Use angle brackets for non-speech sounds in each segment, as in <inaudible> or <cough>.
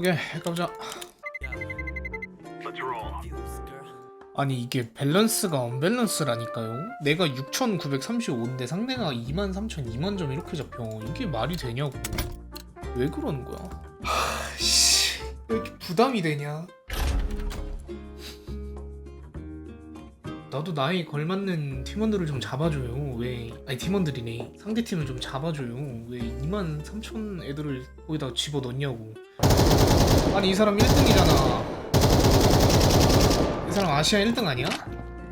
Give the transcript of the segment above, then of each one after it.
오케이 가보자. 아니 이게 밸런스가 언밸런스라니까요. 내가 6935인데 상대가 23000 2만점 이렇게 잡혀. 이게 말이 되냐고. 왜 그러는 거야? 하씨. 왜 이렇게 부담이 되냐? 나도 나에 걸맞는 팀원들을 좀 잡아줘요. 왜? 아니 팀원들이네. 상대 팀을 좀 잡아줘요. 왜 2만 3천 애들을 거기다 집어넣냐고 아니 이 사람 1등이잖아 이 사람 아시아 1등 아니야?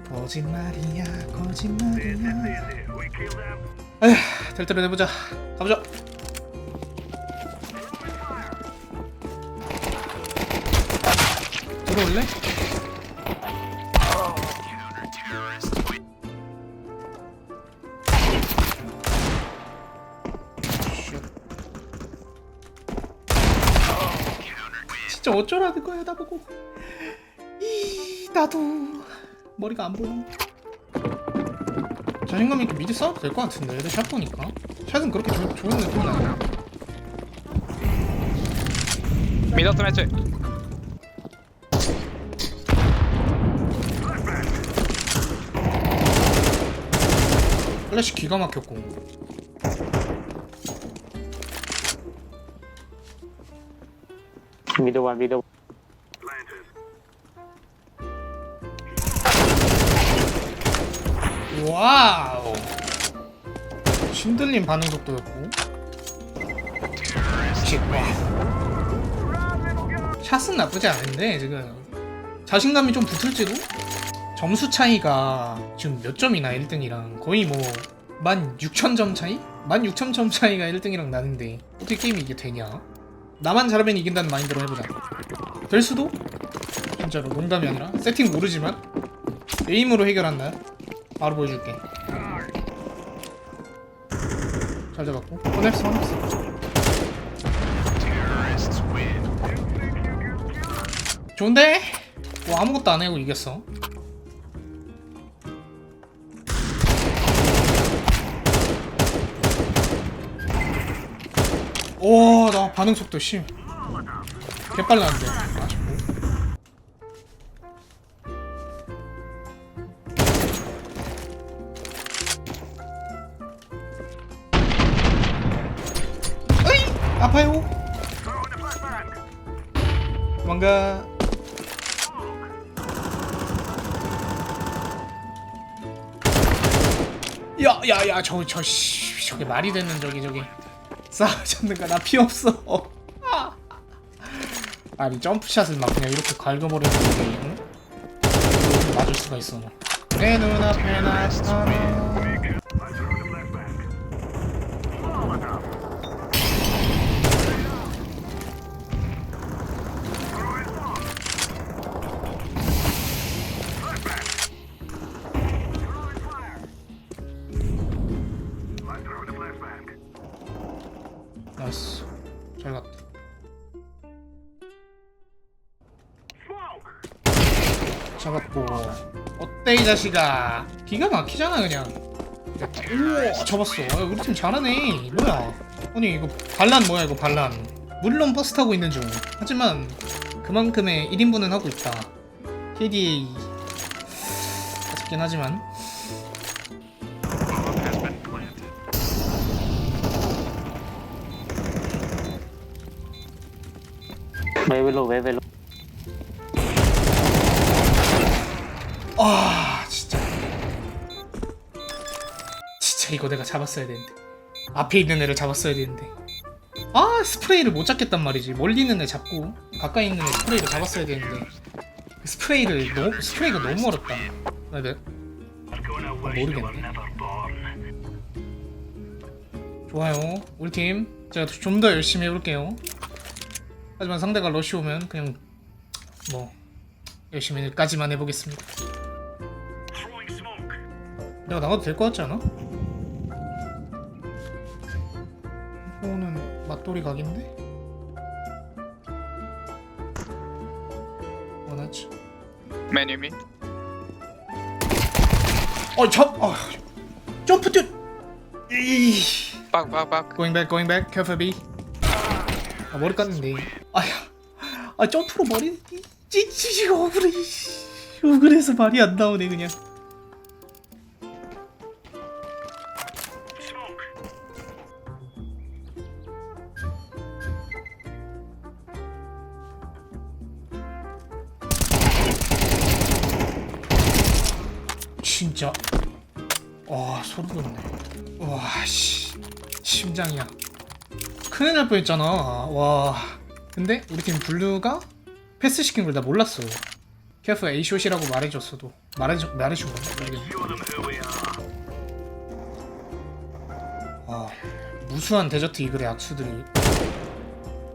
거짓말이야 거짓말이야 에휴 될 대로 해보자 가보자 들어올래? 진짜 어쩌라는 거야 나보고. 이 나도. 머리가 안 보여. 자신감 있게 미드 싸워도 될 것 같은데 애들 샷 보니까. 샷은 그렇게 조, 좋은 느낌은 아니야. 미더트 매치. 플래시 기가 막혔고 Middle one, middle. 와우 신들림 반응 속도였고 씩, 와. 샷은 나쁘지 않은데 지금 자신감이 좀 붙을지도 점수 차이가 지금 몇 점이나 1등이랑 거의 뭐 16,000점 차이? 16,000점 차이가 1등이랑 나는데 어떻게 게임이 이게 되냐 나만 잘하면 이긴다는 마인드로 해보자. 될 수도? 진짜로. 농담이 아니라. 세팅 모르지만. 에임으로 해결한다. 바로 보여줄게. 잘 잡았고. 혼냈어 혼냈어 좋은데? 뭐 아무것도 안 해고 이겼어 오 나 반응 속도 심 개빨랐는데 으이! 아파요. 도망가. 야야야 저 저 씨 저게 말이 되는 저기 저기 싸우셨는가 나 피 없어 아. 아니 점프샷을 막 그냥 이렇게 갉아버리는 게 응? 맞을 수가 있어 내 눈앞에 나타나 잡았고. 어때 이 자식아? 기가 막히잖아 그냥. 오 잡았어. 아, 우리 팀 잘하네. 뭐야? 아니 이거 반란 뭐야 이거 반란? 물론 버스 타고 있는 중. 하지만 그만큼의 1인분은 하고 있다. KDA 아쉽긴 하지만. very low. 아 진짜. 진짜 이거 내가 잡았어야 되는데. 앞에 있는 애를 잡았어야 되는데. 아 스프레이를 못 잡겠단 말이지. 멀리 있는 애 잡고 가까이 있는 애 스프레이를 잡았어야 되는데. 그 스프레이를 너무 스프레이가 너무 어렵다. 아, 네. 아, 모르겠네. 좋아요. 우리 팀. 제가 좀 더 열심히 해볼게요. 하지만 상대가 러쉬 오면 그냥 뭐 열심히까지만 해보겠습니다 내가 나가도 될 것 같지 않아? 이거는 맞돌이 각인데? 원하지? 메뉴 미 어, 저, 어, 점프 뛰어. 이, 빡빡빡 going back, going back, careful B. 아, 머리 깠는데. 아야, 아 점프로 머리 찌찌 억울해 씨. 억울해서 말이 안 나오네 그냥 진짜. 와 소름 돋네. 와씨. 심장이야. 큰일 날 뻔했잖아. 와. 근데 우리 팀 블루가 패스 시킨 걸 나 몰랐어. 캐프 A숏이라고 말해줬어도. 말해줘, 말해준 건가 모르겠네. 아 무수한 데저트 이글의 악수들이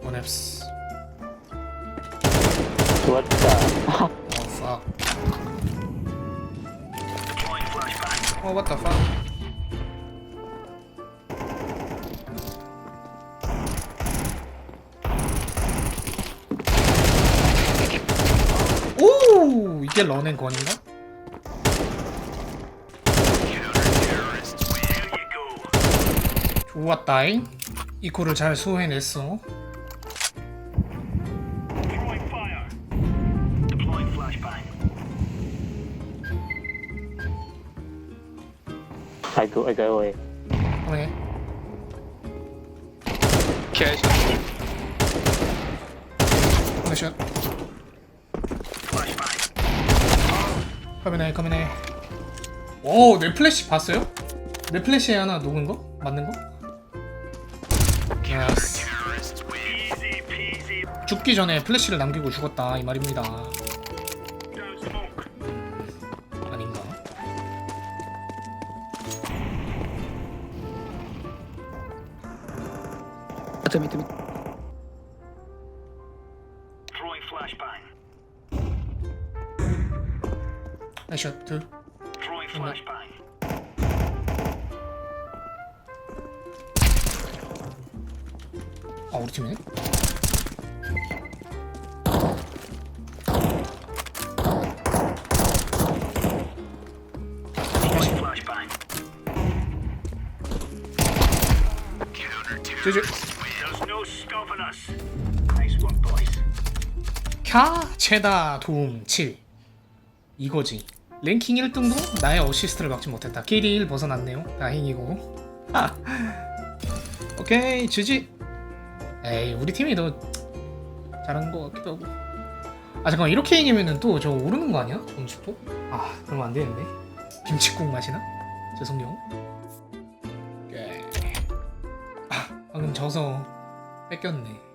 원앱스 좋았다. 어 fuck 어 what the fuck 오! 이게 런앤건인가? 좋았다잉. 이 코를 잘 수호해냈어 I go, I go away. 그러네 Cash. 플래샷 카메라에 카메라에 오 내 플래시 봤어요? 내 플래시에 하나 녹은 거? 맞는 거? 예스. 죽기 전에 플래시를 남기고 죽었다 이 말입니다 Throwing flashbang. 나이샷 둘 Throwing flashbang. 아 캬 최다 도움 7 이거지. 랭킹 1등도 나의 어시스트를 막지 못했다. KD 1 벗어났네요. 다행이고. 아. <laughs> 오케이 지지. 에이 우리 팀이 더 잘한 것 같기도 하고. 아 잠깐만. 이렇게 이기면은 또 저 오르는 거 아니야? 점수도? 아 그러면 안 되는데 김치국 맛이나? 죄송해요. 아 방금 져서 뺏겼네